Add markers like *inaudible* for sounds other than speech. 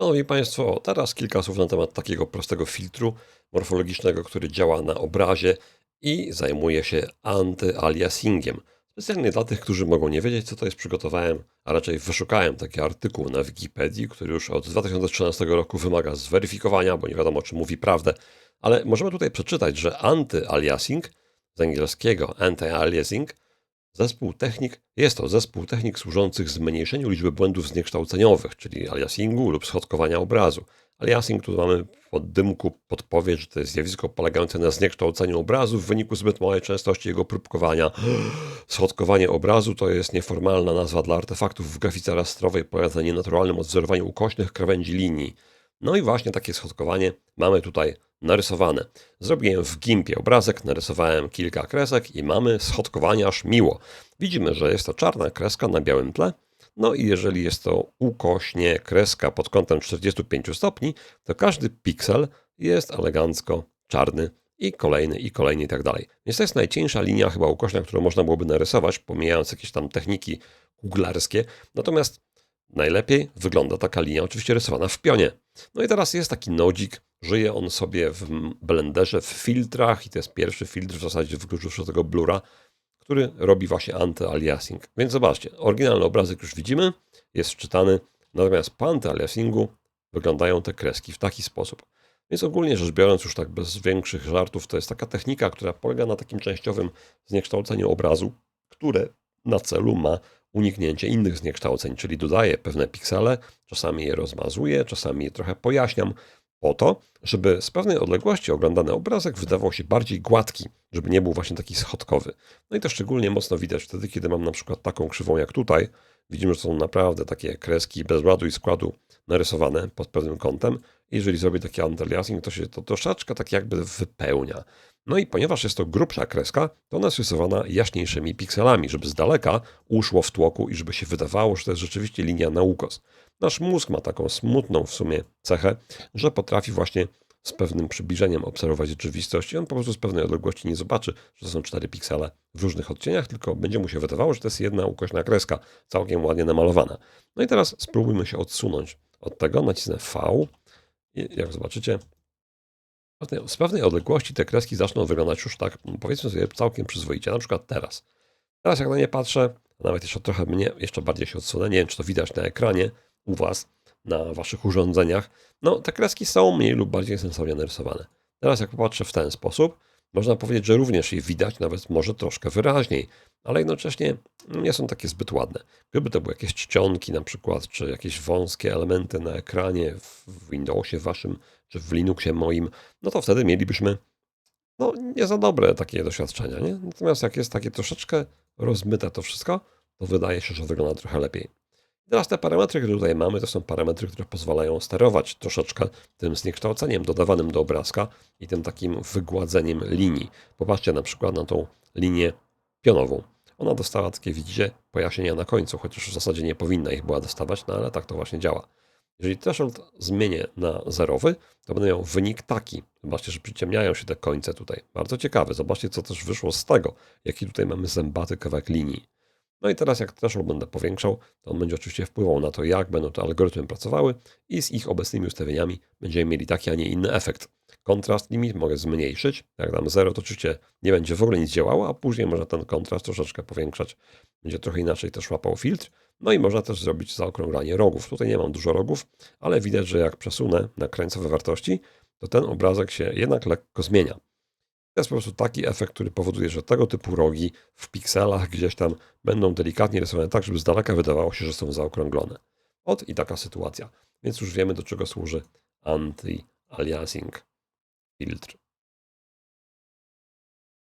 Szanowni Państwo, teraz kilka słów na temat takiego prostego filtru morfologicznego, który działa na obrazie i zajmuje się antyaliasingiem. Specjalnie dla tych, którzy mogą nie wiedzieć, co to jest, przygotowałem, a raczej wyszukałem taki artykuł na Wikipedii, który już od 2013 roku wymaga zweryfikowania, bo nie wiadomo, czy mówi prawdę, ale możemy tutaj przeczytać, że antyaliasing z angielskiego anti-aliasing Zespół technik jest to zespół technik służących zmniejszeniu liczby błędów zniekształceniowych, czyli aliasingu lub schodkowania obrazu. Aliasing tu mamy pod dymku podpowiedź, że to jest zjawisko polegające na zniekształceniu obrazu w wyniku zbyt małej częstości jego próbkowania. *gasps* Schodkowanie obrazu to jest nieformalna nazwa dla artefaktów w grafice rastrowej polegająca na nienaturalnym odwzorowaniu ukośnych krawędzi linii. No i właśnie takie schodkowanie mamy tutaj narysowane. Zrobiłem w Gimpie obrazek, narysowałem kilka kresek i mamy schodkowanie aż miło. Widzimy, że jest to czarna kreska na białym tle. No i jeżeli jest to ukośnie kreska pod kątem 45 stopni, to każdy piksel jest elegancko czarny i kolejny, i kolejny i tak dalej. Więc to jest najcieńsza linia chyba ukośna, którą można byłoby narysować, pomijając jakieś tam techniki kuglarskie. Natomiast najlepiej wygląda taka linia oczywiście rysowana w pionie. No i teraz jest taki nodzik, żyje on sobie w blenderze, w filtrach i to jest pierwszy filtr w zasadzie wykluczywszy tego blura, który robi właśnie anty-aliasing. Więc zobaczcie, oryginalny obrazek już widzimy, jest czytany, natomiast po anty-aliasingu wyglądają te kreski w taki sposób. Więc ogólnie rzecz biorąc, już tak bez większych żartów, to jest taka technika, która polega na takim częściowym zniekształceniu obrazu, które na celu ma uniknięcie innych zniekształceń, czyli dodaję pewne piksele, czasami je rozmazuję, czasami je trochę pojaśniam, po to, żeby z pewnej odległości oglądany obrazek wydawał się bardziej gładki, żeby nie był właśnie taki schodkowy. No i to szczególnie mocno widać wtedy, kiedy mam na przykład taką krzywą jak tutaj. Widzimy, że są naprawdę takie kreski bez ładu i składu narysowane pod pewnym kątem. Jeżeli zrobię taki antyaliasing, to się to troszeczkę tak jakby wypełnia. No i ponieważ jest to grubsza kreska, to ona jest rysowana jaśniejszymi pikselami, żeby z daleka uszło w tłoku i żeby się wydawało, że to jest rzeczywiście linia na ukos. Nasz mózg ma taką smutną w sumie cechę, że potrafi właśnie z pewnym przybliżeniem obserwować rzeczywistość i on po prostu z pewnej odległości nie zobaczy, że to są cztery piksele w różnych odcieniach, tylko będzie mu się wydawało, że to jest jedna ukośna kreska, całkiem ładnie namalowana. No i teraz spróbujmy się odsunąć od tego, nacisnę V jak zobaczycie, z pewnej odległości te kreski zaczną wyglądać już tak, powiedzmy sobie, całkiem przyzwoicie, na przykład teraz. Teraz jak na nie patrzę, nawet jeszcze trochę mnie, jeszcze bardziej się odsunę, nie wiem czy to widać na ekranie, u Was na Waszych urządzeniach, no te kreski są mniej lub bardziej sensownie narysowane. Teraz jak popatrzę w ten sposób, można powiedzieć, że również je widać, nawet może troszkę wyraźniej, ale jednocześnie nie są takie zbyt ładne. Gdyby to były jakieś czcionki na przykład, czy jakieś wąskie elementy na ekranie w Windowsie waszym, czy w Linuxie moim, no to wtedy mielibyśmy no nie za dobre takie doświadczenia, nie? Natomiast jak jest takie troszeczkę rozmyte to wszystko, to wydaje się, że wygląda trochę lepiej. Teraz te parametry, które tutaj mamy, to są parametry, które pozwalają sterować troszeczkę tym zniekształceniem dodawanym do obrazka i tym takim wygładzeniem linii. Popatrzcie na przykład na tą linię pionową. Ona dostała takie, widzicie, pojaśnienia na końcu, chociaż w zasadzie nie powinna ich była dostawać, no ale tak to właśnie działa. Jeżeli threshold zmienię na zerowy, to będę miał wynik taki. Zobaczcie, że przyciemniają się te końce tutaj. Bardzo ciekawe. Zobaczcie, co też wyszło z tego, jaki tutaj mamy zębaty kawałek linii. No i teraz jak threshold będę powiększał, to on będzie oczywiście wpływał na to, jak będą te algorytmy pracowały i z ich obecnymi ustawieniami będziemy mieli taki, a nie inny efekt. Kontrast limit mogę zmniejszyć. Jak dam 0, to oczywiście nie będzie w ogóle nic działało, a później można ten kontrast troszeczkę powiększać. Będzie trochę inaczej też łapał filtr. No i można też zrobić zaokrąglanie rogów. Tutaj nie mam dużo rogów, ale widać, że jak przesunę na krańcowe wartości, to ten obrazek się jednak lekko zmienia. To jest po prostu taki efekt, który powoduje, że tego typu rogi w pikselach gdzieś tam będą delikatnie rysowane tak, żeby z daleka wydawało się, że są zaokrąglone. Od i taka sytuacja. Więc już wiemy, do czego służy anti-aliasing filtr.